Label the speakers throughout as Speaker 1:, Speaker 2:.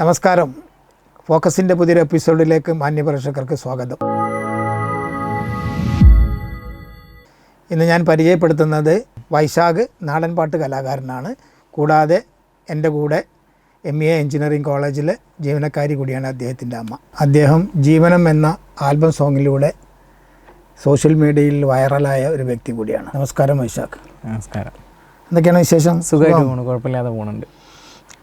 Speaker 1: നമസ്കാരം. ഫോക്കസിന്റെ പുതിയൊരു എപ്പിസോഡിലേക്ക് മാന്യപ്രേക്ഷകർക്ക് സ്വാഗതം. ഇന്ന് ഞാൻ പരിചയപ്പെടുത്തുന്നത് വൈശാഖ് നാടൻപാട്ട് കലാകാരനാണ്. കൂടാതെ എന്റെ കൂടെ എം എ എഞ്ചിനീയറിംഗ് കോളേജിലെ ജീവനക്കാരി കൂടിയാണ് അദ്ദേഹത്തിന്റെ അമ്മ. അദ്ദേഹം ജീവനം എന്ന ആൽബം സോങ്ങിലൂടെ സോഷ്യൽ മീഡിയയിൽ വൈറലായ ഒരു വ്യക്തി കൂടിയാണ്. നമസ്കാരം വൈശാഖ്.
Speaker 2: നമസ്കാരം.
Speaker 1: എന്തൊക്കെയാണ് വിശേഷം?
Speaker 2: സുഖമായിട്ട് പോകണം കുഴപ്പമില്ലാതെ പോകുന്നുണ്ട്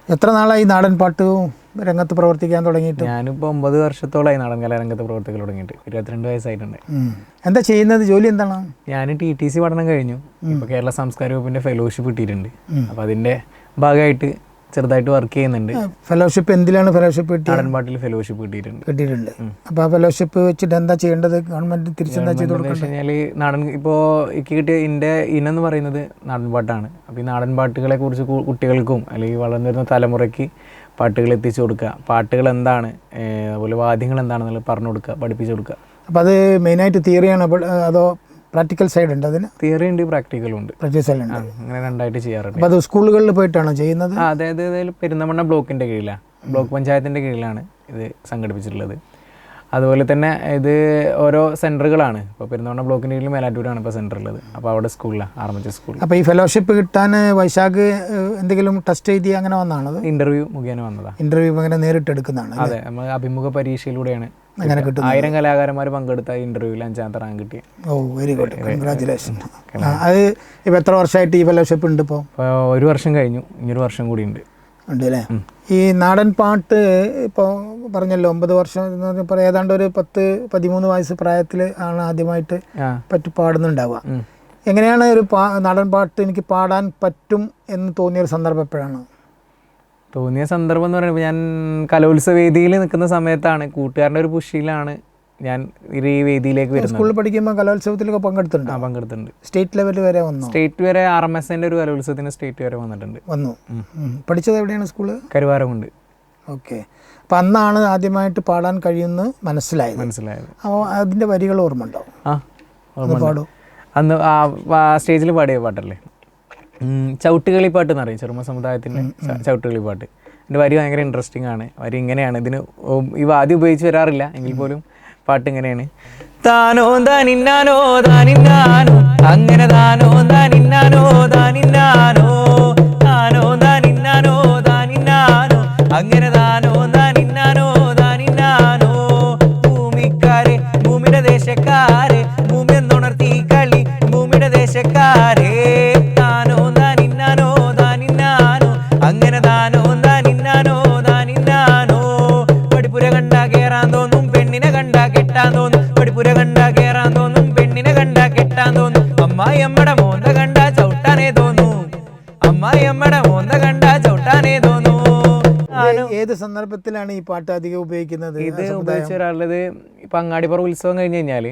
Speaker 1: എത്ര നാളായി നാടൻ പാട്ട് രംഗത്ത് പ്രവർത്തിക്കാൻ തുടങ്ങിയിട്ട്?
Speaker 2: ഞാനിപ്പോൾ ഒമ്പത് വർഷത്തോളമായി നാടൻ കലാരംഗത്ത് പ്രവർത്തിക്കൽ തുടങ്ങിയിട്ട്. ഇരുപത്തിരണ്ട് വയസ്സായിട്ടുണ്ട്.
Speaker 1: എന്താ ചെയ്യുന്നത്? ജോലി എന്താണ്?
Speaker 2: ഞാൻ ടി ടി സി പഠനം കഴിഞ്ഞു. ഇപ്പോൾ കേരള സംസ്കാര വകുപ്പിന്റെ ഫെലോഷിപ്പ് കിട്ടിയിട്ടുണ്ട്. അപ്പോൾ അതിന്റെ ഭാഗമായിട്ട് ചെറുതായിട്ട് വർക്ക് ചെയ്യുന്നുണ്ട്.
Speaker 1: ഫെലോഷിപ്പ് എന്തിലാണ് ഫെലോഷിപ്പ് കിട്ടിയത്?
Speaker 2: പാട്ടിൽ ഫെലോഷിപ്പ് കിട്ടിയിട്ടുണ്ട്.
Speaker 1: കിട്ടിയിട്ടുണ്ട്. അപ്പോൾ ആ ഫെലോഷിപ്പ് വെച്ചിട്ട് എന്താ ചെയ്യേണ്ടത്? ഗവൺമെന്റ് തിരിച്ചെന്താ ചെയ്ത്
Speaker 2: വെച്ച് കഴിഞ്ഞാൽ നാടൻ ഇപ്പോൾ എനിക്ക് കിട്ടിയ എന്റെ ഇനം എന്ന് പറയുന്നത് നാടൻ പാട്ടാണ് അപ്പോൾ ഈ നാടൻ പാട്ടുകളെ കുറിച്ച് കുട്ടികൾക്കും അല്ലെങ്കിൽ വളർന്നു വരുന്ന തലമുറയ്ക്ക് പാട്ടുകൾ എത്തിച്ചു കൊടുക്കുക. പാട്ടുകൾ എന്താണ് അതുപോലെ വാദ്യങ്ങൾ എന്താണെന്നുള്ളത് പറഞ്ഞു കൊടുക്കുക പഠിപ്പിച്ചു കൊടുക്കുക.
Speaker 1: അപ്പോൾ അത് മെയിനായിട്ട് തിയറിയാണ് അപ്പോൾ അതോ പ്രാക്ടിക്കൽ സൈഡ് ഉണ്ട് അതിന്?
Speaker 2: തിയറി ഉണ്ട് പ്രാക്ടിക്കലും ഉണ്ട്.
Speaker 1: പ്രാക്ടിക്കൽ സൈഡ് ഉണ്ട്.
Speaker 2: അങ്ങനെ രണ്ടായിട്ട് ചെയ്യാറുണ്ട്.
Speaker 1: അപ്പോൾ അത് സ്കൂളുകളിൽ പോയിട്ടാണോ ചെയ്യുന്നത്?
Speaker 2: അതായത് പെരുന്നമണ്ണ പെരുന്തമണ്ണ ബ്ലോക്കിന്റെ കീഴിലാണ് ബ്ലോക്ക് പഞ്ചായത്തിന്റെ കീഴിലാണ് ഇത് സംഘടിപ്പിച്ചിട്ടുള്ളത്. അതുപോലെ തന്നെ ഇത് ഓരോ സെന്ററുകളാണ് ഇപ്പോൾ പെരുന്തോണ ബ്ലോക്കിന്റെ കീഴിൽ മേലാറ്റൂരാണ് ഇപ്പോൾ സെന്റർ ഉള്ളത് അപ്പോൾ അവിടെ സ്കൂളിലാണ് ആർമിച്ച സ്കൂൾ
Speaker 1: അപ്പോൾ ഈ ഫെലോഷിപ്പ് കിട്ടാൻ വൈശാഖ് എന്തെങ്കിലും ടെസ്റ്റ് എഴുതി അങ്ങനെ വന്നതാണോ
Speaker 2: ഇന്റർവ്യൂ മുഖേന വന്നതാണ്
Speaker 1: ഇന്റർവ്യൂ അങ്ങനെ നേരിട്ട് എടുക്കുന്നതാണ്
Speaker 2: അതെ നമ്മൾ അഭിമുഖ പരീക്ഷയിലൂടെയാണ്.
Speaker 1: അങ്ങനെ
Speaker 2: കിട്ടും ആയിരം കലാകാരന്മാർ പങ്കെടുത്ത ഇന്റർവ്യൂവിൽ അഞ്ചാമത്തെ റാങ്ക് കിട്ടിയ.
Speaker 1: Oh very good. കൺഗ്രാചുലേഷൻ. അത് ഇപ്പോൾ എത്ര വർഷമായിട്ട് ഈ ഫെലോഷിപ്പ് ഉണ്ട് ഇപ്പോൾ
Speaker 2: ഒരു വർഷം കഴിഞ്ഞു. ഇനി ഒരു വർഷം കൂടി ഉണ്ട്.
Speaker 1: ഉണ്ട് അല്ലേ ഈ നാടൻ പാട്ട് ഇപ്പോൾ പറഞ്ഞല്ലോ ഒമ്പത് വർഷം എന്ന് പറഞ്ഞപ്പോൾ ഏതാണ്ട് ഒരു പത്ത് പതിമൂന്ന് വയസ്സ് പ്രായത്തിൽ ആണ് ആദ്യമായിട്ട് പറ്റി പാടുന്നുണ്ടാവുക. എങ്ങനെയാണ് ഒരു പാ നാടൻ പാട്ട് എനിക്ക് പാടാൻ പറ്റും എന്ന് തോന്നിയൊരു സന്ദർഭം എപ്പോഴാണ്?
Speaker 2: തോന്നിയ സന്ദർഭം എന്ന് പറയുമ്പോൾ ഞാൻ കലോത്സവ വേദിയിൽ നിൽക്കുന്ന സമയത്താണ്. കൂട്ടുകാരന്റെ ഒരു പുഷിയിലാണ് ഞാൻ ഈ വേദിയിലേക്ക് വരുന്നത്
Speaker 1: സ്കൂളിൽ പഠിക്കുമ്പോൾ കലോത്സവത്തിലൊക്കെ പങ്കെടുത്തിട്ടുണ്ട്?
Speaker 2: ആ പങ്കെടുത്തിട്ടുണ്ട്.
Speaker 1: സ്റ്റേറ്റ് ലെവലിൽ വരെ വന്നു?
Speaker 2: സ്റ്റേറ്റ് വരെ ആർ എം എസിന്റെ ഒരു കലോത്സവത്തിന് സ്റ്റേറ്റ് വരെ വന്നിട്ടുണ്ട്.
Speaker 1: വന്നു. പഠിച്ചത് എവിടെയാണ് സ്കൂൾ?
Speaker 2: കരുവാരമുണ്ട്.
Speaker 1: ഓക്കെ അപ്പം അന്നാണ് ആദ്യമായിട്ട് പാടാൻ കഴിയുമെന്ന് മനസ്സിലായത്.
Speaker 2: മനസ്സിലായത്.
Speaker 1: അപ്പോൾ അതിന്റെ വരികൾ ഓർമ്മ ഉണ്ടോ
Speaker 2: ആ
Speaker 1: പാടൂ.
Speaker 2: അന്ന് ആ സ്റ്റേജിൽ പാടിയ പാട്ടല്ലേ? ചവിട്ടുകളി പാട്ട് എന്ന് പറയും ചെറുമ സമുദായത്തിന്റെ ചവിട്ടുകളി പാട്ട് എന്റെ വരി ഭയങ്കര ഇൻട്രസ്റ്റിംഗ് ആണ്. വരി ഇങ്ങനെയാണ്. ഇതിന് ഈ വാദ്യം ഉപയോഗിച്ച് വരാറില്ല. എങ്കിൽ പോലും പാട്ട് ഇങ്ങനെയാണ് താനോ താനിന്നാനോ താനിന്നാനോ അങ്ങനെ താനോ താനിന്നാനോ
Speaker 1: പാട്ട് അധികം ഉപയോഗിക്കുന്നത്
Speaker 2: ഇത് ഉപയോഗിച്ച ഒരാളുള്ളത് ഇപ്പം അങ്ങാടിപ്പുറം ഉത്സവം കഴിഞ്ഞ് കഴിഞ്ഞാൽ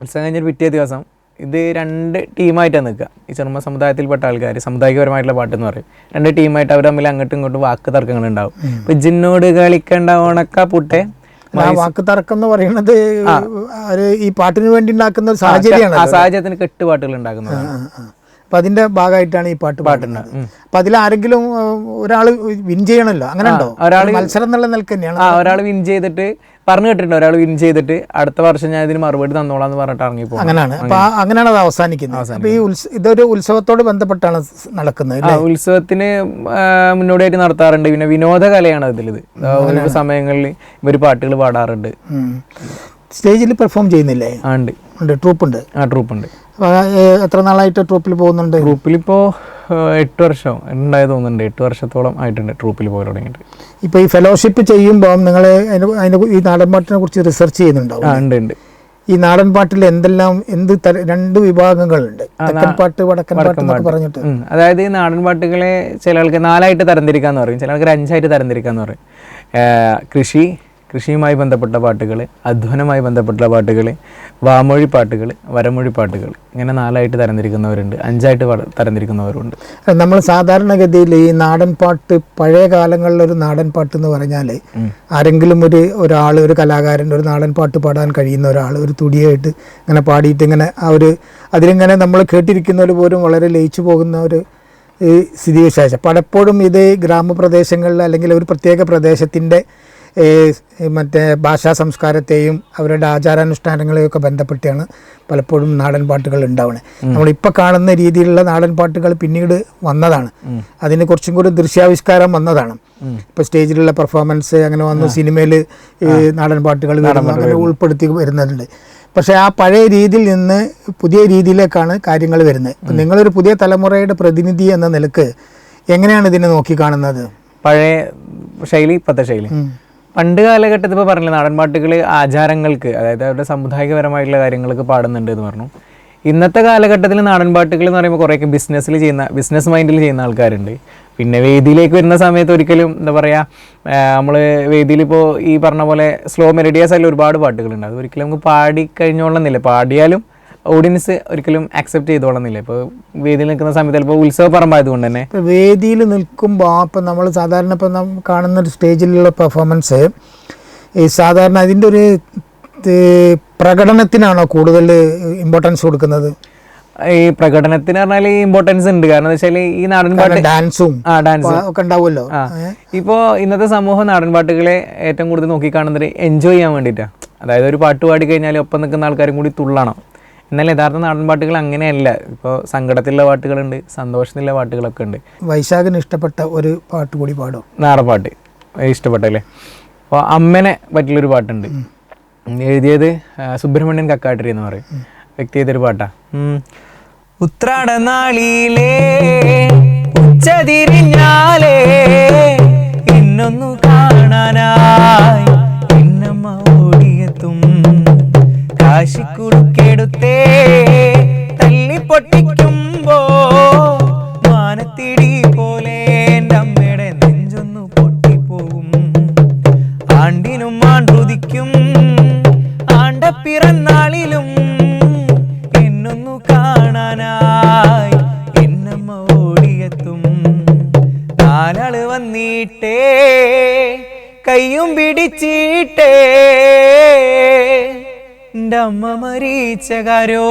Speaker 2: ഉത്സവം കഴിഞ്ഞൊരു പിറ്റേ ദിവസം ഇത് രണ്ട് ടീമായിട്ടാണ് നിൽക്കുക. ഈ ചെറുമ സമുദായത്തിൽപ്പെട്ട ആൾക്കാർ സമുദായികപരമായിട്ടുള്ള പാട്ടെന്ന് പറയും. രണ്ട് ടീമായിട്ട് അവർ തമ്മിൽ അങ്ങോട്ടും ഇങ്ങോട്ടും വാക്ക് തർക്കങ്ങൾ ഉണ്ടാവും. ഇപ്പൊ ജിന്നോട് കളിക്കേണ്ട ഉണക്ക പുട്ടെ
Speaker 1: വാക്ക് തർക്കം എന്ന് പറയുന്നത് ഈ പാട്ടിന് വേണ്ടി ഉണ്ടാക്കുന്ന സാഹചര്യമാണ്
Speaker 2: ആ സാഹചര്യത്തിന് കെട്ടുപാട്ടുകൾ ഉണ്ടാക്കുന്നതാണ്.
Speaker 1: അപ്പൊ അതിന്റെ ഭാഗമായിട്ടാണ് ഈ പാട്ട് പാടുന്നത്. അപ്പൊ അതിൽ ആരെങ്കിലും ഒരാൾ വിൻ ചെയ്യണമല്ലോ അങ്ങനെ ഉണ്ടോ? ഒരാൾ മത്സരം എന്നുള്ള നിലയ്ക്ക് തന്നെയാണ്.
Speaker 2: ഒരാൾ വിൻ ചെയ്തിട്ട് പറഞ്ഞു കേട്ടിട്ടുണ്ട് ഒരാൾ വിൻ ചെയ്തിട്ട് അടുത്ത വർഷം ഞാൻ ഇതിന് മറുപടി തന്നോളാന്ന് പറഞ്ഞിട്ട് ഇറങ്ങി പോകും
Speaker 1: അങ്ങനെയാണ്. അപ്പൊ അങ്ങനെയാണ് അത് അവസാനിക്കുന്നത്. അപ്പൊ ഈ ഇതൊരു ഉത്സവത്തോട് ബന്ധപ്പെട്ടാണ് നടക്കുന്നത്
Speaker 2: ഉത്സവത്തിന് മുന്നോടിയായിട്ട് നടത്താറുണ്ട്. പിന്നെ വിനോദ കലയാണ് അതിലിത് ഓരോ സമയങ്ങളിൽ ഇവർ പാട്ടുകൾ പാടാറുണ്ട്.
Speaker 1: സ്റ്റേജിൽ പെർഫോം ചെയ്യുന്നില്ലേ?
Speaker 2: ആ ഉണ്ട്.
Speaker 1: ഉണ്ട് ട്രൂപ്പ് ഉണ്ട്
Speaker 2: ആ ട്രൂപ്പുണ്ട്.
Speaker 1: അപ്പൊ ഏ, എത്ര നാളായിട്ട് ട്രൂപ്പിൽ പോകുന്നുണ്ട്?
Speaker 2: ട്രൂപ്പിലിപ്പോൾ എട്ട് വർഷം ഉണ്ടായത് തോന്നുന്നുണ്ട്. എട്ട് വർഷത്തോളം ആയിട്ടുണ്ട് ട്രൂപ്പിൽ പോയി തുടങ്ങിയിട്ട്.
Speaker 1: ഇപ്പോൾ ഈ ഫെലോഷിപ്പ് ചെയ്യുമ്പോൾ നിങ്ങൾ അതിന്റെ ഈ നാടൻ പാട്ടിനെ കുറിച്ച് റിസർച്ച് ചെയ്യുന്നുണ്ടാവും
Speaker 2: ഉണ്ട് ഉണ്ട്.
Speaker 1: ഈ നാടൻ പാട്ടിൽ എന്തെല്ലാം എന്ത് രണ്ട് വിഭാഗങ്ങളുണ്ട്? തെക്കൻ പാട്ട് വടക്കൻ പാട്ട് എന്നൊക്കെ പറഞ്ഞിട്ട്.
Speaker 2: അതായത് ഈ നാടൻ പാട്ടുകളെ ചില ആൾക്ക് നാലായിട്ട് തരംതിരിക്കാന്ന് പറയും. ചില ആൾക്കാർ അഞ്ചായിട്ട് തരംതിരിക്കാന്ന് പറയും. കൃഷി കൃഷിയുമായി ബന്ധപ്പെട്ട പാട്ടുകൾ അധ്വാനമായി ബന്ധപ്പെട്ട പാട്ടുകൾ വാമൊഴി പാട്ടുകൾ വരമൊഴി പാട്ടുകൾ ഇങ്ങനെ നാലായിട്ട് തരംതിരിക്കുന്നവരുണ്ട് അഞ്ചായിട്ട് തരംതിരിക്കുന്നവരുണ്ട്.
Speaker 1: നമ്മൾ സാധാരണഗതിയിൽ ഈ നാടൻ പാട്ട് പഴയ കാലങ്ങളിലൊരു നാടൻ പാട്ട് എന്ന് പറഞ്ഞാൽ ആരെങ്കിലും ഒരു ഒരാൾ ഒരു കലാകാരൻ ഒരു നാടൻ പാട്ട് പാടാൻ കഴിയുന്ന ഒരാൾ ഒരു തുടിയായിട്ട് ഇങ്ങനെ പാടിയിട്ട് ഇങ്ങനെ ആ ഒരു അതിലിങ്ങനെ നമ്മൾ കേട്ടിരിക്കുന്നവർ പോലും വളരെ ലയിച്ചു പോകുന്ന ഒരു ഈ സ്ഥിതിവിശേഷം. പലപ്പോഴും ഇത് ഗ്രാമപ്രദേശങ്ങളിൽ അല്ലെങ്കിൽ ഒരു പ്രത്യേക പ്രദേശത്തിന്റെ മറ്റേ ഭാഷാ സംസ്കാരത്തെയും അവരുടെ ആചാരാനുഷ്ഠാനങ്ങളെയും ഒക്കെ ബന്ധപ്പെട്ടാണ് പലപ്പോഴും നാടൻ പാട്ടുകൾ ഉണ്ടാവുന്നത് നമ്മളിപ്പോൾ കാണുന്ന രീതിയിലുള്ള നാടൻ പാട്ടുകൾ പിന്നീട് വന്നതാണ്. അതിന് കുറച്ചും കൂടി ദൃശ്യാവിഷ്കാരം വന്നതാണ്. ഇപ്പോൾ സ്റ്റേജിലുള്ള പെർഫോമൻസ് അങ്ങനെ വന്നു സിനിമയിൽ നാടൻ പാട്ടുകൾ അങ്ങനെ ഉൾപ്പെടുത്തി വരുന്നുണ്ട്. പക്ഷേ ആ പഴയ രീതിയിൽ നിന്ന് പുതിയ രീതിയിലേക്കാണ് കാര്യങ്ങൾ വരുന്നത്. അപ്പം നിങ്ങളൊരു പുതിയ തലമുറയുടെ പ്രതിനിധി എന്ന നിലയ്ക്ക് എങ്ങനെയാണ് ഇതിനെ നോക്കിക്കാണുന്നത്
Speaker 2: പഴയ ശൈലി ഇപ്പോഴത്തെ ശൈലി. പണ്ട് കാലഘട്ടത്തിൽ ഇപ്പോൾ പറഞ്ഞില്ല നാടൻപാട്ടുകൾ ആചാരങ്ങൾക്ക് അതായത് അവരുടെ സമുദായികപരമായിട്ടുള്ള കാര്യങ്ങൾക്ക് പാടുന്നുണ്ട് എന്ന് പറഞ്ഞു. ഇന്നത്തെ കാലഘട്ടത്തിൽ നാടൻപാട്ടുകൾ എന്ന് പറയുമ്പോൾ കുറേയൊക്കെ ബിസിനസ്സിൽ ചെയ്യുന്ന ബിസിനസ് മൈൻഡിൽ ചെയ്യുന്ന ആൾക്കാരുണ്ട്. പിന്നെ വേദിയിലേക്ക് വരുന്ന സമയത്ത് ഒരിക്കലും എന്താ പറയുക നമ്മൾ വേദിയിൽ ഇപ്പോൾ ഈ പറഞ്ഞ പോലെ സ്ലോ മെലഡിയസ് ആയാലും ഒരുപാട് പാട്ടുകളുണ്ട്. അത് ഒരിക്കലും നമുക്ക് പാടി കഴിഞ്ഞോളന്നില്ല പാടിയാലും ഓഡിയൻസ് ഒരിക്കലും അക്സെപ്റ്റ് ചെയ്തോളുന്നില്ല. ഇപ്പോൾ വേദിയിൽ നിൽക്കുന്ന സമയത്ത് ചിലപ്പോൾ ഉത്സവ പറമ്പായതുകൊണ്ട് തന്നെ.
Speaker 1: ഇപ്പോൾ വേദിയിൽ നിൽക്കുമ്പോൾ അപ്പം നമ്മൾ സാധാരണ ഇപ്പം നാം കാണുന്ന ഒരു സ്റ്റേജിലുള്ള പെർഫോമൻസ് ഈ സാധാരണ അതിന്റെ ഒരു പ്രകടനത്തിനാണോ കൂടുതൽ ഇമ്പോർട്ടൻസ് കൊടുക്കുന്നത്?
Speaker 2: ഈ പ്രകടനത്തിന് പറഞ്ഞാൽ ഇമ്പോർട്ടൻസ് ഉണ്ട്. കാരണം വെച്ചാൽ ഈ നാടൻ പാട്ട്
Speaker 1: ഡാൻസും
Speaker 2: ആ ഡാൻസും
Speaker 1: ഒക്കെ ഉണ്ടാവുമല്ലോ.
Speaker 2: ഇപ്പോൾ ഇന്നത്തെ സമൂഹം നാടൻ പാട്ടുകളെ ഏറ്റവും കൂടുതൽ നോക്കിക്കാണുന്നത് എൻജോയ് ചെയ്യാൻ വേണ്ടിയിട്ടാണ് അതായത് ഒരു പാട്ട് പാടി കഴിഞ്ഞാൽ ഒപ്പം നിൽക്കുന്ന ആൾക്കാരും കൂടി തുള്ളണം. എന്നാൽ യഥാർത്ഥ നാടൻ പാട്ടുകൾ അങ്ങനെയല്ല. ഇപ്പോൾ സങ്കടത്തിലുള്ള പാട്ടുകളുണ്ട് സന്തോഷത്തിലുള്ള പാട്ടുകളൊക്കെ ഉണ്ട്.
Speaker 1: വൈശാഖിന് ഇഷ്ടപ്പെട്ട ഒരു പാട്ട് കൂടി പാടും.
Speaker 2: നാടൻ പാട്ട്. ഇഷ്ടപ്പെട്ടല്ലേ അപ്പോൾ അമ്മനെ പറ്റിയൊരു പാട്ടുണ്ട്. എഴുതിയത് സുബ്രഹ്മണ്യൻ കക്കാട്ടിരി എന്ന് പറയും. വ്യക്തി ചെയ്തൊരു പാട്ടാ. ഉം. ഉത്രാടനാളിയിലേ ഉച്ചതിരിഞ്ഞാലേ ഇന്നൊന്നു കാണാനായി. കാശിക്കുടുക്കെടുത്തേ. തല്ലി പൊട്ടിക്കുമ്പോ മാനത്തിടി പോലെ എന്റെ അമ്മയുടെ നെഞ്ചൊന്നു പൊട്ടിപ്പോകും. ആണ്ടിനും ആണ്ടുദിക്കും ആണ്ട പിറന്നാളിലും എന്നൊന്നു കാണാനായി എന്നമ്മ ഓടിയെത്തും. നാലാൾ വന്നിട്ടേ കയ്യും പിടിച്ചിട്ടേ. എന്റെ അമ്മ മരിച്ച കാരോ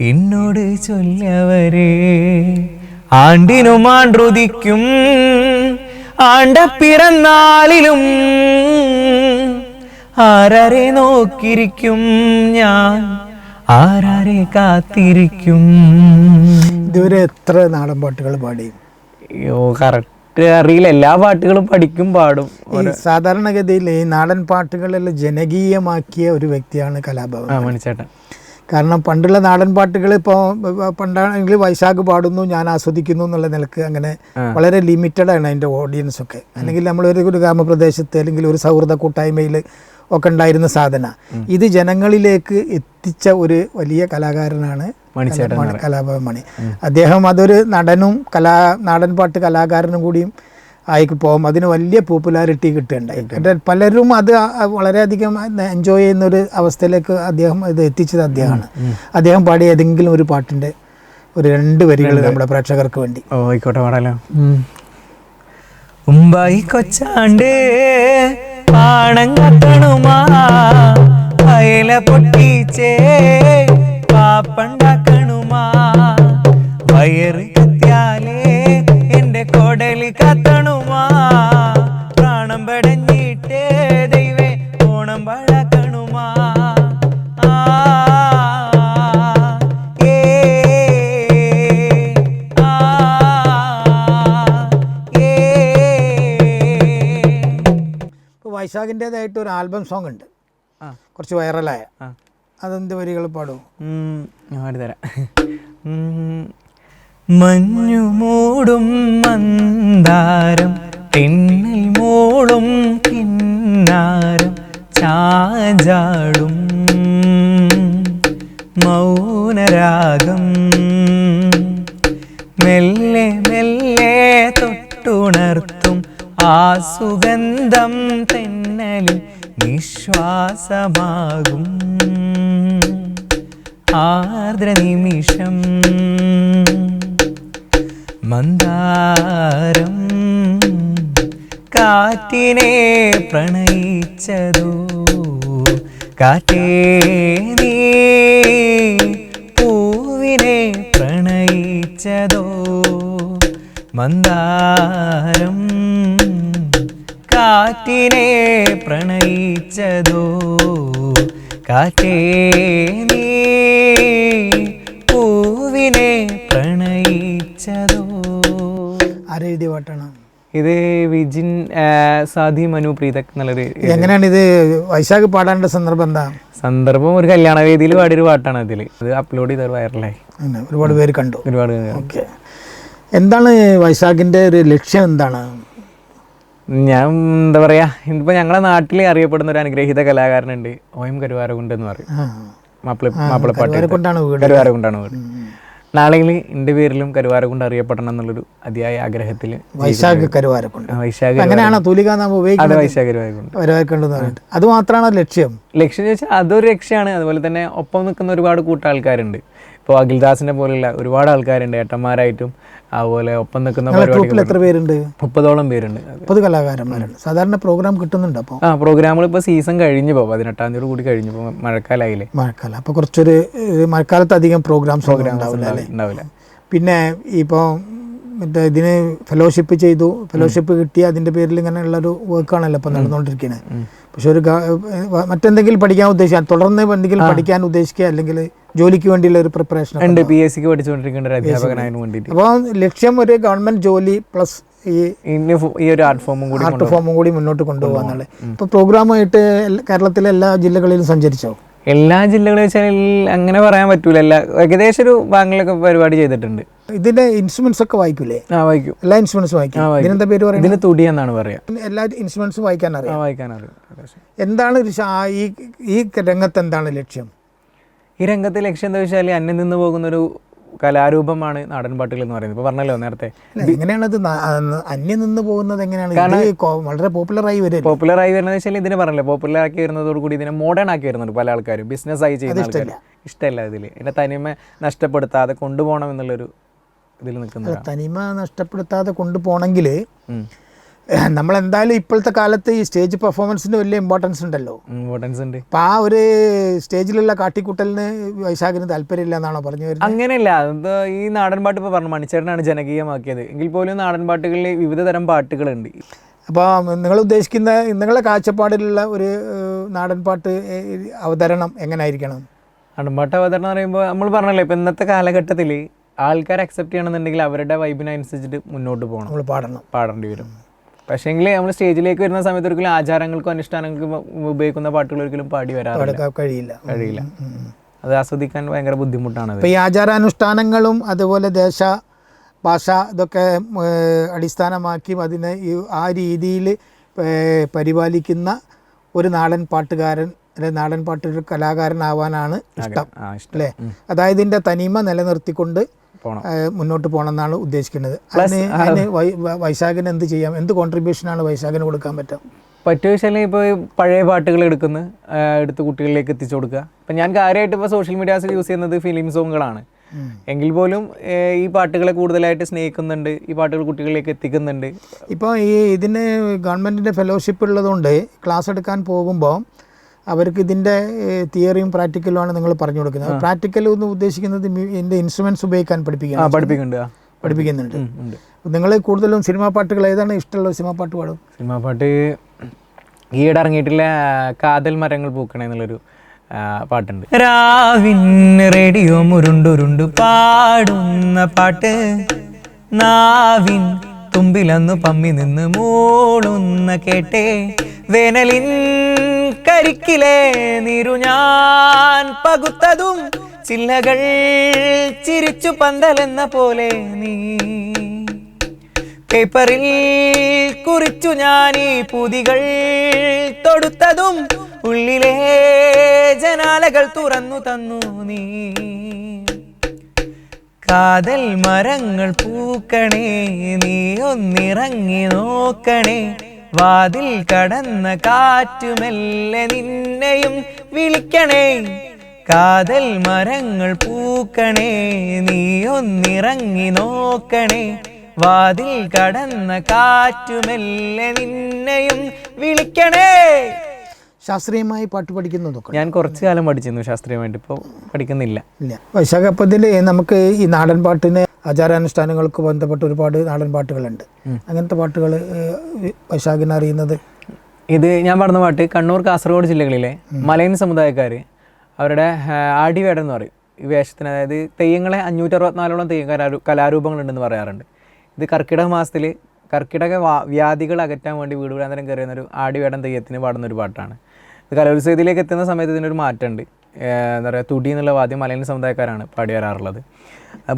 Speaker 2: എന്നോട് ചൊല്ലവരേ. ആണ്ടിനും ആണ്ടുതിക്കും ആണ്ട പിറന്നാളിലും ആരാരെ നോക്കിയിരിക്കും ഞാൻ? ആരാരെ കാത്തിരിക്കും?
Speaker 1: ഇതുവരെ എത്ര നാടൻ പാട്ടുകൾ പാടി?
Speaker 2: അയ്യോ കറക്റ്റ് അറിയില്ല എല്ലാ പാട്ടുകളും പഠിക്കും പാടും.
Speaker 1: സാധാരണഗതിയിൽ ഈ നാടൻ പാട്ടുകളെല്ലാം ജനകീയമാക്കിയ ഒരു വ്യക്തിയാണ് കലാഭവൻ.
Speaker 2: മണിച്ചേട്ടൻ.
Speaker 1: കാരണം പണ്ടുള്ള നാടൻ പാട്ടുകൾ ഇപ്പോൾ പണ്ടാണെങ്കിൽ വൈശാഖ് പാടുന്നു ഞാൻ ആസ്വദിക്കുന്നു എന്നുള്ള നിലയ്ക്ക് അങ്ങനെ വളരെ ലിമിറ്റഡ് ആണ് അതിന്റെ ഓഡിയൻസ് ഒക്കെ. അല്ലെങ്കിൽ നമ്മൾ ഒരു ഗ്രാമപ്രദേശത്ത് അല്ലെങ്കിൽ ഒരു സൗഹൃദ കൂട്ടായ്മയിൽ ഒക്കെ ഉണ്ടായിരുന്ന സാധന. ഇത് ജനങ്ങളിലേക്ക് എത്തിച്ച ഒരു വലിയ കലാകാരനാണ് മണി- കലാഭവൻ മണി അദ്ദേഹം അതൊരു നടനും കലാ നാടൻ പാട്ട് കലാകാരനും കൂടിയും ആയിക്ക് പോകും അതിന് വലിയ പോപ്പുലാരിറ്റി കിട്ടുകയുണ്ടായി എന്നിട്ട് പലരും അത് വളരെയധികം എൻജോയ് ചെയ്യുന്ന ഒരു അവസ്ഥയിലേക്ക് അദ്ദേഹം ഇത് എത്തിച്ചത് അദ്ദേഹമാണ്. അദ്ദേഹം പാടിയ ഏതെങ്കിലും ഒരു പാട്ടിന്റെ ഒരു രണ്ട് വരികൾ നമ്മുടെ പ്രേക്ഷകർക്ക് വേണ്ടി.
Speaker 2: ഓ ആയിക്കോട്ടെ പാടാലോ. ഉമ്പായി കൊച്ചാണ്ട് പാണം കത്തണുമാ. അയല പൊട്ടിച്ചേ പാപ്പണ്ടാക്കണുമാ
Speaker 1: ഇപ്പോൾ ഒരു ആൽബം സോങ് ഉണ്ട്. കുറച്ച് വൈറലായ. അതെന്ത് വരികൾ പാടും
Speaker 2: ഉം. മഞ്ഞു മൂടും മന്ദാരം തെന്നൽ മൂളും കിന്നാരം ചാഞ്ചാടും മൗനരാഗം മെല്ലെ മെല്ലെ തൊട്ടുണർത്തും ആ സുഗന്ധം നിശ്വാസമാകും ആർദ്ര നിമിഷം മന്ദാരം കാറ്റിനെ പ്രണയിച്ചതോ? കാറ്റേ നീ പൂവിനെ പ്രണയിച്ചതോ? മന്ദാരം കാറ്റിനെ പ്രണയിച്ചതോ? കാറ്റേ നീ പൂവിനെ പ്രണയിച്ചതോ?
Speaker 1: ആരെഴുതിയ പാട്ടാണ്?
Speaker 2: ഇത് വിജിൻ സാധി മനു പ്രീതക് എന്നുള്ളൊരു
Speaker 1: എങ്ങനെയാണ് ഇത്? വൈശാഖ് പാടാനുള്ള സന്ദർഭം എന്താ?
Speaker 2: സന്ദർഭം ഒരു കല്യാണ വേദിയിൽ പാടിയൊരു പാട്ടാണ് അതിൽ. അത് അപ്ലോഡ് ചെയ്ത വൈറലായി
Speaker 1: ഒരുപാട് പേര് കണ്ടു.
Speaker 2: ഒരുപാട്
Speaker 1: ഓക്കെ. എന്താണ് വൈശാഖിന്റെ ഒരു ലക്ഷ്യം എന്താണ്?
Speaker 2: ഞാൻ എന്താ പറയാ ഇപ്പൊ ഞങ്ങളെ നാട്ടിൽ അറിയപ്പെടുന്ന ഒരു അനുഗ്രഹീത കലാകാരനുണ്ട് ഒ എം കരുവാരകുണ്ട് എന്ന് പറയും. മാപ്പിള മാപ്പിളപ്പാട്ട് കരുവാരകുണ്ടാണ് വീട്. നാളെയിൽ എന്റെ പേരിലും കരുവാരകുണ്ട് അറിയപ്പെടണം എന്നുള്ളൊരു അതിയായ ആഗ്രഹത്തിൽ
Speaker 1: വൈശാഖ് കരുവാരക്കുണ്ട്
Speaker 2: വൈശാഖ്
Speaker 1: അങ്ങനെയാണോ തൂലിക നാം
Speaker 2: അത്
Speaker 1: ഉപയോഗിക്കുന്നത്
Speaker 2: വൈശാഖ
Speaker 1: അത് മാത്രമാണോ ലക്ഷ്യം?
Speaker 2: ലക്ഷ്യം ചോദിച്ചാൽ അതൊരു ലക്ഷ്യമാണ് അതുപോലെ തന്നെ ഒപ്പം നിൽക്കുന്ന ഒരുപാട് കൂട്ടാൾക്കാരുണ്ട്. ഇപ്പോൾ അഖിൽദാസിനെ പോലുള്ള ഒരുപാട് ആൾക്കാരുണ്ട് ഏട്ടന്മാരായിട്ടും അതുപോലെ ഒപ്പം നിൽക്കുന്ന പരിപാടികൾ
Speaker 1: എത്ര പേരുണ്ട്?
Speaker 2: മുപ്പതോളം പേരുണ്ട്.
Speaker 1: മുപ്പത് കലാകാരന്മാരുണ്ട്. സാധാരണ പ്രോഗ്രാം കിട്ടുന്നുണ്ട് അപ്പോൾ?
Speaker 2: ആ പ്രോഗ്രാമുകൾ ഇപ്പോൾ സീസൺ കഴിഞ്ഞു പോകും പതിനെട്ടാം തീയതി കൂടി കഴിഞ്ഞു പോകും മഴക്കാലായില്ലേ?
Speaker 1: മഴക്കാലം. അപ്പോൾ കുറച്ചൊരു മഴക്കാലത്ത് അധികം പ്രോഗ്രാംസ് പ്രോഗ്രാം
Speaker 2: ഉണ്ടാവില്ല.
Speaker 1: പിന്നെ ഇപ്പോൾ മറ്റേ ഇതിന് ഫെലോഷിപ്പ് ചെയ്തു. ഫെലോഷിപ്പ് കിട്ടി. അതിന്റെ പേരിൽ ഇങ്ങനെയുള്ളൊരു വർക്കാണല്ലോ ഇപ്പം നടന്നുകൊണ്ടിരിക്കുന്നത് പക്ഷെ ഒരു മറ്റെന്തെങ്കിലും പഠിക്കാൻ ഉദ്ദേശിക്കുക തുടർന്ന് എന്തെങ്കിലും പഠിക്കാൻ ഉദ്ദേശിക്കുക അല്ലെങ്കിൽ ജോലിക്ക് വേണ്ടിയുള്ള ഒരു പ്രിപ്പറേഷൻ
Speaker 2: ഉണ്ട്. പി എസ് സിക്ക് വേണ്ടിയിട്ട്.
Speaker 1: അപ്പോൾ ലക്ഷ്യം ഒരു ഗവൺമെന്റ് ജോലി പ്ലസ് ഈ
Speaker 2: ഈ ഒരു ആർട്ട് ഫോമും കൂടി
Speaker 1: ആർട്ട് ഫോമും കൂടി മുന്നോട്ട് കൊണ്ടുപോകാന്നുള്ളത് ഇപ്പോൾ പ്രോഗ്രാമായിട്ട് കേരളത്തിലെ എല്ലാ ജില്ലകളിലും സഞ്ചരിച്ചോ?
Speaker 2: എല്ലാ ജില്ലകളും വെച്ചാൽ അങ്ങനെ പറയാൻ പറ്റൂല. എല്ലാ ഏകദേശം ഒരു ഭാഗങ്ങളിലൊക്കെ പരിപാടി ചെയ്തിട്ടുണ്ട്.
Speaker 1: ഇതിന്റെ ഇൻസ്ട്രുമെന്റ്സ് ഒക്കെ വായിക്കൂലേ?
Speaker 2: ആ വായിക്കും.
Speaker 1: എല്ലാ ഇൻസ്ട്രുമെന്റ്സ് വായിക്കും. ഇതിനെന്താ പേര് പറയുന്നത്?
Speaker 2: ഇതിന് തുടി എന്നാണ് പറയാ.
Speaker 1: എല്ലാ ഇൻസ്ട്രുമെന്റ്സും വായിക്കാൻ അറിയാം
Speaker 2: വായിക്കാൻ അറിയാം
Speaker 1: എന്താണ് ഈ ഈ രംഗത്ത് എന്താണ് ലക്ഷ്യം?
Speaker 2: ഈ രംഗത്തെ ലക്ഷ്യം എന്താ വെച്ചാൽ അന്യം നിന്ന് പോകുന്ന ഒരു കലാരൂപമാണ് നാടൻ പാട്ടുകൾ എന്ന് പറയുന്നത്. ഇപ്പൊ പറഞ്ഞല്ലോ നേരത്തെ.
Speaker 1: എങ്ങനെയാണ് ആ, അന്യം നിന്ന് പോകുന്നത് എങ്ങനെയാണ്? വളരെ പോപ്പുലറായി വരുന്നത്
Speaker 2: പോപ്പുലർ ആയി വരുന്നത് വെച്ചാൽ ഇതിന് പറഞ്ഞല്ലോ പോപ്പുലർ ആക്കി വരുന്നതോട് കൂടി ഇതിനെ മോഡേൺ ആക്കി വരുന്നുണ്ട് പല ആൾക്കാരും. ബിസിനസ് ആയി ചെയ്യുന്ന ആൾക്കാർ ഇഷ്ടമല്ല ഇതിൽ ഇതിന്റെ തനിമ നഷ്ടപ്പെടുത്താതെ കൊണ്ടുപോകണം എന്നുള്ളൊരു ഇതിൽ നിൽക്കുന്നത്
Speaker 1: തനിമ നഷ്ടപ്പെടുത്താതെ കൊണ്ടുപോകണമെങ്കിൽ നമ്മൾ എന്തായാലും ഇപ്പോഴത്തെ കാലത്ത് ഈ സ്റ്റേജ് പെർഫോമൻസിന് വലിയ ഇമ്പോർട്ടൻസ് ഉണ്ടല്ലോ.
Speaker 2: ഇമ്പോർട്ടൻസ് ഉണ്ട്.
Speaker 1: അപ്പം ആ ഒരു സ്റ്റേജിലുള്ള കാട്ടിക്കൂട്ടലിന് വൈശാഖിന് താല്പര്യമില്ല എന്നാണോ പറഞ്ഞു വരുന്നത്?
Speaker 2: അങ്ങനെയല്ല. ഈ നാടൻ പാട്ട് ഇപ്പോൾ പറഞ്ഞു മണിച്ചേട്ടനാണ് ജനകീയമാക്കിയത്. എങ്കിൽ പോലും നാടൻ പാട്ടുകളിൽ വിവിധ തരം പാട്ടുകളുണ്ട്.
Speaker 1: അപ്പോൾ നിങ്ങൾ ഉദ്ദേശിക്കുന്ന നിങ്ങളുടെ കാഴ്ചപ്പാടിലുള്ള ഒരു നാടൻപാട്ട് നാടൻ പാട്ട് അവതരണം എങ്ങനെയായിരിക്കണം?
Speaker 2: നാടൻ പാട്ട് അവതരണം എന്ന് പറയുമ്പോൾ നമ്മൾ പറഞ്ഞല്ലോ ഇപ്പം ഇന്നത്തെ കാലഘട്ടത്തിൽ ആൾക്കാർ അക്സെപ്റ്റ് ചെയ്യണമെന്നുണ്ടെങ്കിൽ അവരുടെ വൈബിനനുസരിച്ചിട്ട് മുന്നോട്ട് പോകണം.
Speaker 1: നമ്മൾ പാടണം.
Speaker 2: പാടേണ്ടി വരും. പക്ഷേങ്കിൽ നമ്മൾ സ്റ്റേജിലേക്ക് വരുന്ന സമയത്ത് ഒരിക്കലും ആചാരങ്ങൾക്കും അനുഷ്ഠാനങ്ങൾക്കും ഉപയോഗിക്കുന്ന പാട്ടുകൾ ഒരിക്കലും പാടി വരാറില്ല.
Speaker 1: കഴിയില്ല.
Speaker 2: കഴിയില്ല. അത് ആസ്വദിക്കാൻ ഭയങ്കര
Speaker 1: ബുദ്ധിമുട്ടാണ് ഈ ആചാരാനുഷ്ഠാനങ്ങളും അതുപോലെ ദേശ ഭാഷ ഇതൊക്കെ അടിസ്ഥാനമാക്കി അതിനെ ഈ ആ രീതിയിൽ പരിപാലിക്കുന്ന ഒരു നാടൻ പാട്ടുകാരൻ അല്ലെ നാടൻ പാട്ട് ഒരു കലാകാരനാവാനാണ് ഇഷ്ടം അല്ലേ? അതായത് ഇതിന്റെ തനിമ നിലനിർത്തിക്കൊണ്ട് മുന്നോട്ട് പോകണം എന്നാണ് ഉദ്ദേശിക്കുന്നത് അതിന് വൈശാഖിന് എന്ത് ചെയ്യാം? എന്ത് കോൺട്രിബ്യൂഷനാണ് വൈശാഖിന് കൊടുക്കാൻ പറ്റുക?
Speaker 2: പറ്റുക വെച്ചാൽ ഇപ്പോൾ പഴയ പാട്ടുകൾ എടുക്കുന്ന എടുത്ത് കുട്ടികളിലേക്ക് എത്തിച്ചു കൊടുക്കുക. ഇപ്പം ഞാൻ കാര്യമായിട്ട് ഇപ്പോൾ സോഷ്യൽ മീഡിയാസിൽ യൂസ് ചെയ്യുന്നത് ഫിലിം സോങ്ങുകളാണ് എങ്കിൽ പോലും ഈ പാട്ടുകളെ കൂടുതലായിട്ട് സ്നേഹിക്കുന്നുണ്ട് ഈ പാട്ടുകൾ കുട്ടികളിലേക്ക് എത്തിക്കുന്നുണ്ട്.
Speaker 1: ഇപ്പോൾ ഈ ഇതിന് ഗവൺമെന്റിന്റെ ഫെലോഷിപ്പ് ഉള്ളതുകൊണ്ട് ക്ലാസ് എടുക്കാൻ പോകുമ്പോൾ അവർക്ക് ഇതിന്റെ തിയറിയും പ്രാക്ടിക്കലും ആണ് നിങ്ങൾ പറഞ്ഞു കൊടുക്കുന്നത്. പ്രാക്ടിക്കൽ എന്ന് ഉദ്ദേശിക്കുന്നത് ഇതിന്റെ ഇൻസ്ട്രുമെന്റ്സ് ഉപയോഗിക്കാൻ പഠിപ്പിക്കുക
Speaker 2: പഠിപ്പിക്കുന്നുണ്ട്
Speaker 1: പഠിപ്പിക്കുന്നുണ്ട്. നിങ്ങൾ കൂടുതലും സിനിമാ പാട്ടുകൾ ഏതാണ് ഇഷ്ടമുള്ള സിനിമാ പാട്ട് പാടും?
Speaker 2: സിനിമാ പാട്ട് ഈയിടെ ഇറങ്ങിയിട്ടുള്ള കാതൽ മരങ്ങൾ പൂക്കണേ എന്നുള്ളൊരു പാട്ടുണ്ട്. രാവിൻ റേഡിയോ മുരുണ്ടുരുണ്ടു പാടുന്ന പാട്ട് നാവിൻ തുമ്പിലന്നു പമ്മി നിന്ന് മൂളുന്ന കേട്ടേ വേനലിൻ കരിക്കിലെ നിരു ഞാൻ പകുത്തതും ചില്ലകൾ ചിരിച്ചു പന്തലെന്ന പോലെ നീ. പേപ്പറിൽ കുറിച്ചു ഞാൻ ഈ പുതികൾ തൊടുത്തതും ഉള്ളിലെ ജനാലകൾ തുറന്നു തന്നു നീ. കാതൽ മരങ്ങൾ പൂക്കണേ നീ ഒന്നിറങ്ങി നോക്കണേ വാതിൽ കടന്ന കാറ്റുമെല്ലെ നിന്നെയും വിളിക്കണേ. കാതൽ മരങ്ങൾ പൂക്കണേ നീ ഒന്നിറങ്ങി നോക്കണേ. വാതിൽ കടന്ന കാറ്റുമെല്ലെ നിന്നെയും വിളിക്കണേ.
Speaker 1: ശാസ്ത്രീയമായി പാട്ട് പഠിക്കുന്നതൊക്കെ
Speaker 2: ഞാൻ കുറച്ച് കാലം പഠിച്ചിരുന്നു ശാസ്ത്രീയമായിട്ട്. ഇപ്പോൾ പഠിക്കുന്നില്ല.
Speaker 1: ഇല്ല. വൈശാഖപ്പത്തിൽ നമുക്ക് ഈ നാടൻ പാട്ടിന് ആചാരാനുഷ്ഠാനങ്ങൾക്ക് ബന്ധപ്പെട്ട് ഒരുപാട് നാടൻ പാട്ടുകളുണ്ട്. അങ്ങനത്തെ പാട്ടുകൾ വൈശാഖിനെ അറിയുന്നത്?
Speaker 2: ഇത് ഞാൻ പറഞ്ഞ പാട്ട് കണ്ണൂർ കാസർഗോഡ് ജില്ലകളിലെ മലയൻ സമുദായക്കാർ അവരുടെ ആടിവേട എന്ന് പറയും. ഈ വേഷത്തിന് അതായത് തെയ്യങ്ങളെ അഞ്ഞൂറ്റി അറുപത്തിനാലോളം തെയ്യം കലാരൂ കലാരൂപങ്ങളുണ്ടെന്ന് പറയാറുണ്ട്. ഇത് കർക്കിടക മാസത്തിൽ കർക്കിടക വ്യാധികൾ അകറ്റാൻ വേണ്ടി വീട് വീടാന്തരം കയറുന്ന ഒരു ആടിവേടം തെയ്യത്തിന് പാടുന്ന ഒരു പാട്ടാണ്. കലോത്സവത്തിലേക്ക് എത്തുന്ന സമയത്ത് ഇതിനൊരു മാറ്റമുണ്ട്. എന്താ പറയുക തുടി എന്നുള്ള വാദ്യം മലയാളി സമുദായക്കാരാണ് പാടി വരാറുള്ളത്. ആ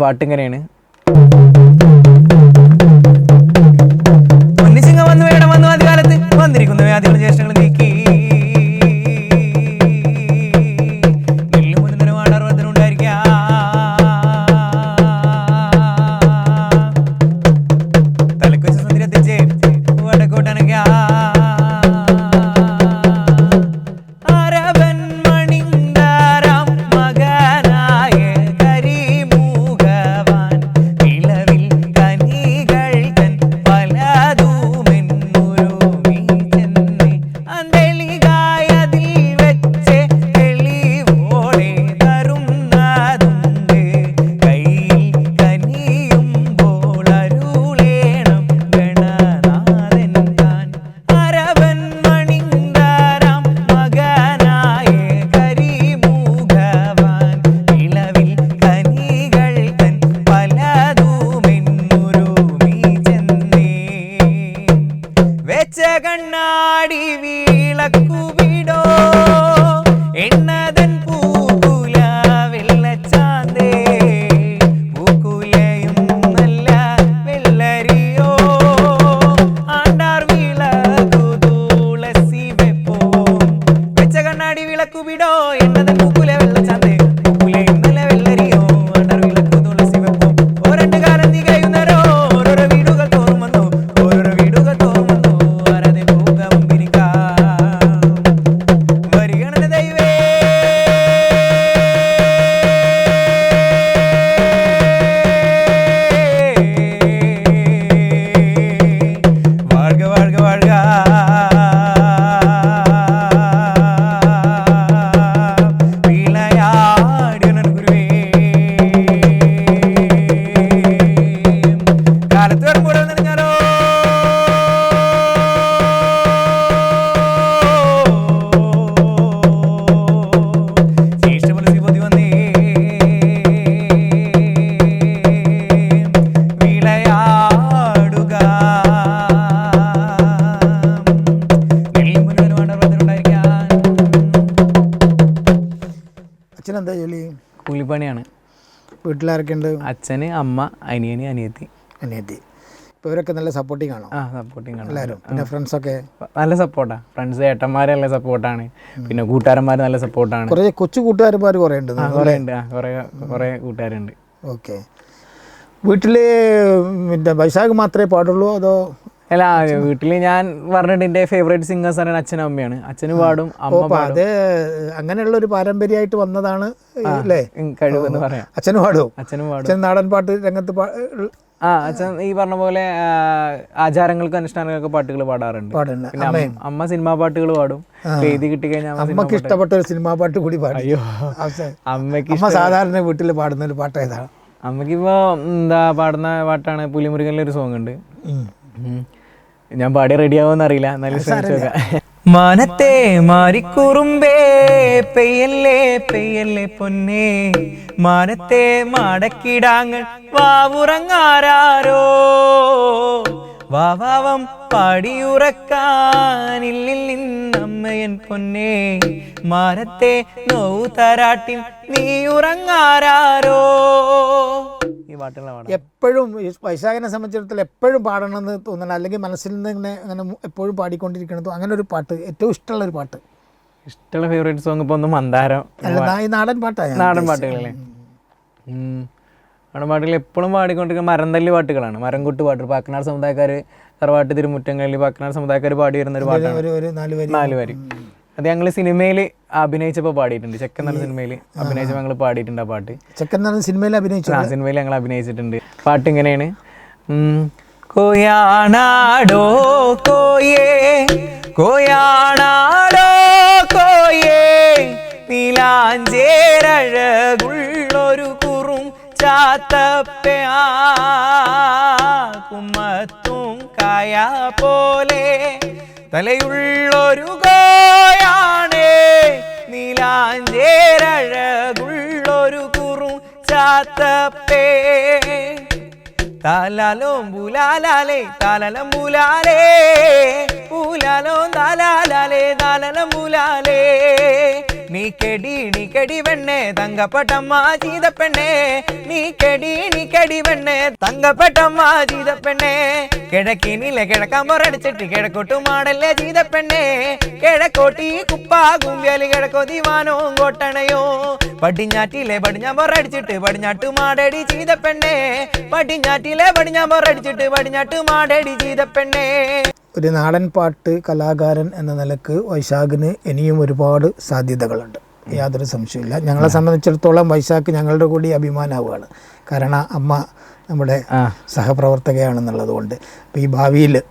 Speaker 1: വീട്ടിലാരൊക്കെ ഉണ്ട്
Speaker 2: അച്ഛന് അമ്മ അനിയന് അനിയത്തി.
Speaker 1: അനിയത്തി. ഇപ്പോൾ ഇവരൊക്കെ നല്ല സപ്പോർട്ടിങ് ആണോ?
Speaker 2: ആ സപ്പോർട്ടിങ് ആണ്.
Speaker 1: എല്ലാവരും. പിന്നെ ഫ്രണ്ട്സൊക്കെ
Speaker 2: നല്ല സപ്പോർട്ടാ ഫ്രണ്ട്സ് ഏട്ടന്മാരെ നല്ല സപ്പോർട്ടാണ് പിന്നെ കൂട്ടുകാരന്മാർ നല്ല സപ്പോർട്ടാണ്
Speaker 1: കുറേ കൊച്ചു കൂട്ടുകാരന്മാർ കുറേ ഉണ്ട്
Speaker 2: കുറേ ഉണ്ട്. ആ കുറേ കുറേ കൂട്ടുകാരുണ്ട്.
Speaker 1: ഓക്കെ. വീട്ടിൽ പിന്നെ വൈശാഖ് മാത്രമേ പാടുള്ളൂ അതോ
Speaker 2: അല്ല വീട്ടിൽ ഞാൻ പറഞ്ഞിട്ട് എന്റെ ഫേവറേറ്റ് സിംഗേഴ്സ് ആണ് അച്ഛനും അമ്മയാണ് അച്ഛന് പാടും അമ്മ
Speaker 1: അത് അങ്ങനെയുള്ള ഒരു പാരമ്പര്യമായിട്ട് വന്നതാണ് അല്ലേ
Speaker 2: കഴിവെന്ന് പറയാം.
Speaker 1: അച്ഛനും പാടും
Speaker 2: അച്ഛനും പാടും.
Speaker 1: അച്ഛൻ നാടൻ പാട്ട് രംഗത്ത്
Speaker 2: ആ അച്ഛൻ ഈ പറഞ്ഞ പോലെ ആചാരങ്ങൾക്കും അനുഷ്ഠാനങ്ങൾക്കും പാട്ടുകൾ പാടാറുണ്ട്. പിന്നെ അമ്മ സിനിമാ പാട്ടുകൾ പാടും. എഴുതി കിട്ടിക്കഴിഞ്ഞാൽ
Speaker 1: അമ്മയ്ക്ക് ഇഷ്ടപ്പെട്ട ഒരു സിനിമാ പാട്ട് കൂടി പാടും.
Speaker 2: അയ്യോ. അമ്മയ്ക്ക്
Speaker 1: അമ്മ സാധാരണ വീട്ടിൽ പാടുന്ന ഒരു പാട്ട് ഏതാണ്
Speaker 2: അമ്മക്കിപ്പോ എന്താ പാടുന്ന പാട്ടാണ് പുലിമുരുകനിലെ ഒരു സോങ് ഉണ്ട്. ഞാൻ പാടി റെഡിയാവോന്ന് അറിയില്ല. എന്നാലും ശ്രമിച്ചു നോക്കാം. മാനത്തെ മാറിക്കുറുമ്പേ പെയ്യല്ലേ പെയ്യല്ലേ പൊന്നേ. മാനത്തെ മാടക്കിടാങ്ങൾ വാവുറങ്ങാരോ വാവാവം പാടിയുറക്കാനില്ലിൽ നിന്നമ്മയൻ പൊന്നേ. മാനത്തെ നോവു തരാട്ടിൻ നീ ഉറങ്ങാരോ ഈ പാട്ടുകളാണ്
Speaker 1: എപ്പോഴും ഈ വൈശാഖിനെ സംബന്ധിച്ചിടത്തോളം എപ്പോഴും പാടണമെന്ന് തോന്നണം. അല്ലെങ്കിൽ മനസ്സിൽ നിന്ന് ഇങ്ങനെ അങ്ങനെ എപ്പോഴും പാടിക്കൊണ്ടിരിക്കണം അങ്ങനെ ഒരു പാട്ട് ഏറ്റവും ഇഷ്ടമുള്ള ഒരു പാട്ട്.
Speaker 2: ഇഷ്ടമുള്ള ഫേവറേറ്റ് സോങ് ഇപ്പൊ ഒന്ന് മന്ദാരം.
Speaker 1: അല്ല ഈ നാടൻ പാട്ടാണ്
Speaker 2: നാടൻ പാട്ടുകളല്ലേ? നാടൻ പാട്ടുകൾ എപ്പോഴും പാടിക്കൊണ്ടിരിക്കുന്ന മരന്തല്ലി പാട്ടുകളാണ്. മരംകൊട്ട് പാട്ട് പാക്കനാട് സമുദായക്കാർ തറവാട്ട് തിരുമുറ്റങ്ങളിൽ പാക്കനാട് സമുദായക്കാർ പാടി വരുന്ന ഒരു പാട്ടാണ്
Speaker 1: നാല് വരി.
Speaker 2: അത് ഞങ്ങൾ സിനിമയിൽ അഭിനയിച്ചപ്പോൾ പാടിയിട്ടുണ്ട്. ചെക്കൻ എന്ന സിനിമയിൽ അഭിനയിച്ചപ്പോൾ ഞങ്ങൾ പാടിയിട്ടുണ്ട് ആ പാട്ട്.
Speaker 1: ചെക്കൻ നല്ല പറഞ്ഞ സിനിമയിൽ അഭിനയിച്ചു?
Speaker 2: ആ സിനിമയിൽ ഞങ്ങൾ അഭിനയിച്ചിട്ടുണ്ട്. പാട്ട് ഇങ്ങനെയാണ്. കോയാണാടോ കോയേ കോയാണാടോ കോയേ കുറും കുമ്മത്തും കായ പോലെ തലയുള്ളൊരു ഗോയാണേ നീലാഞ്ചേരഴകുള്ളൊരു കുറും ചാത്തപ്പേ. താലാലോം ബുലാലാലേ താലലം ബുലാലേ ബുലാലോ താലാലാലേ താലലം ബുലാലേ നീ കെടി നീ കെടി വെണ്ണേ തങ്കപ്പെട്ടമ്മ ചീതപ്പെണ്ണേ നീ കെടി നീ കെടി വെണ്ണേ തങ്കപ്പെട്ടമ്മ ചീതപ്പെണ്ണേ കിഴക്കിനിലെ കിഴക്കാൻ പൊറടിച്ചിട്ട് കിഴക്കോട്ട് മാടല്ലേ ചീതപ്പെണ്ണേ കിഴക്കോട്ടി കുപ്പാ കുമ്പ്യാലി കിഴക്കോ ദിവാനോ കോട്ടണയോ. പടിഞ്ഞാറ്റിലെ പടിഞ്ഞാൻ പൊറടിച്ചിട്ട് പടിഞ്ഞാട്ട് മാടടി ചീതപ്പെണ്ണേ പടിഞ്ഞാറ്റിലെ പടിഞ്ഞാൻ പൊറടിച്ചിട്ട് പടിഞ്ഞാട്ട് മാടടി ചീതപ്പെണ്ണേ
Speaker 1: ഒരു നാടൻ പാട്ട് കലാകാരൻ എന്ന നിലയ്ക്ക് വൈശാഖിന് ഇനിയും ഒരുപാട് സാധ്യതകളുണ്ട്. യാതൊരു സംശയമില്ല ഞങ്ങളെ സംബന്ധിച്ചിടത്തോളം വൈശാഖ് ഞങ്ങളുടെ കൂടി അഭിമാനമാവുകയാണ് കാരണം അമ്മ നമ്മുടെ സഹപ്രവർത്തകയാണെന്നുള്ളത് കൊണ്ട് അപ്പോൾ ഈ ഭാവിയിൽ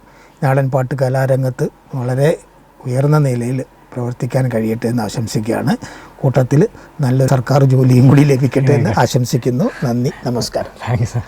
Speaker 1: നാടൻ പാട്ട് കലാരംഗത്ത് വളരെ ഉയർന്ന നിലയിൽ പ്രവർത്തിക്കാൻ കഴിയട്ടെ എന്ന് ആശംസിക്കുകയാണ്. കൂട്ടത്തിൽ നല്ല സർക്കാർ ജോലിയും കൂടി ലഭിക്കട്ടെ എന്ന് ആശംസിക്കുന്നു. നന്ദി. നമസ്കാരം.
Speaker 2: Thank you sir